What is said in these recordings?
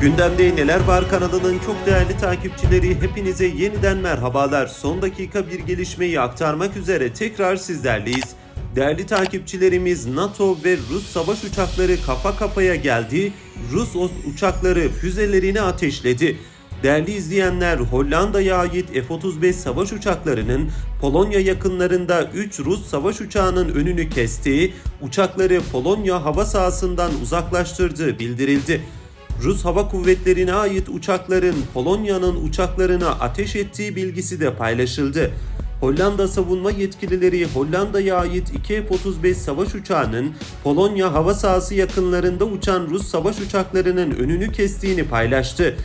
Gündemde Neler Var kanalının çok değerli takipçileri hepinize yeniden merhabalar. Son dakika bir gelişmeyi aktarmak üzere tekrar sizlerleyiz. Değerli takipçilerimiz NATO ve Rus savaş uçakları kafa kafaya geldi. Rus uçakları füzelerini ateşledi. Değerli izleyenler Hollanda'ya ait F-35 savaş uçaklarının Polonya yakınlarında 3 Rus savaş uçağının önünü kestiği, uçakları Polonya hava sahasından uzaklaştırdığı bildirildi. Rus Hava Kuvvetleri'ne ait uçakların Polonya'nın uçaklarına ateş ettiği bilgisi de paylaşıldı. Hollanda savunma yetkilileri Hollanda'ya ait 2 F-35 savaş uçağının Polonya hava sahası yakınlarında uçan Rus savaş uçaklarının önünü kestiğini paylaştı.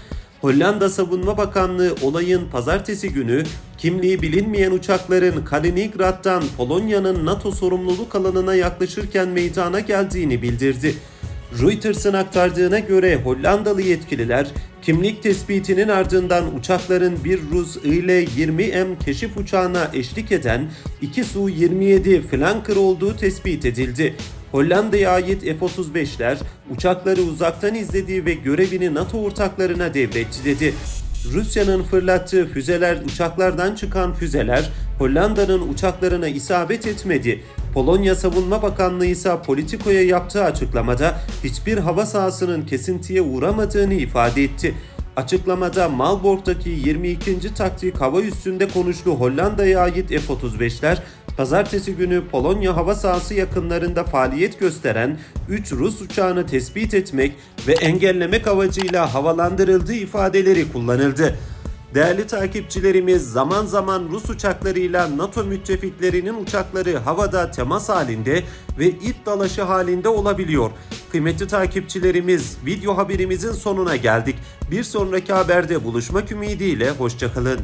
Hollanda Savunma Bakanlığı olayın pazartesi günü kimliği bilinmeyen uçakların Kaliningrad'dan Polonya'nın NATO sorumluluk alanına yaklaşırken meydana geldiğini bildirdi. Reuters'ın aktardığına göre Hollandalı yetkililer kimlik tespitinin ardından uçakların bir Rus Il-20M keşif uçağına eşlik eden iki Su-27 flanker olduğu tespit edildi. Hollanda'ya ait F-35'ler uçakları uzaktan izlediği ve görevini NATO ortaklarına devretti dedi. Rusya'nın fırlattığı füzeler uçaklardan çıkan füzeler Hollanda'nın uçaklarına isabet etmedi. Polonya Savunma Bakanlığı ise Politico'ya yaptığı açıklamada hiçbir hava sahasının kesintiye uğramadığını ifade etti. Açıklamada Malbork'taki 22. taktik hava üstünde konuşlu Hollanda'ya ait F-35'ler pazartesi günü Polonya hava sahası yakınlarında faaliyet gösteren 3 Rus uçağını tespit etmek ve engellemek amacıyla havalandırıldığı ifadeleri kullanıldı. Değerli takipçilerimiz zaman zaman Rus uçaklarıyla NATO müttefiklerinin uçakları havada temas halinde ve it dalaşı halinde olabiliyor. Kıymetli takipçilerimiz video haberimizin sonuna geldik. Bir sonraki haberde buluşmak ümidiyle hoşçakalın.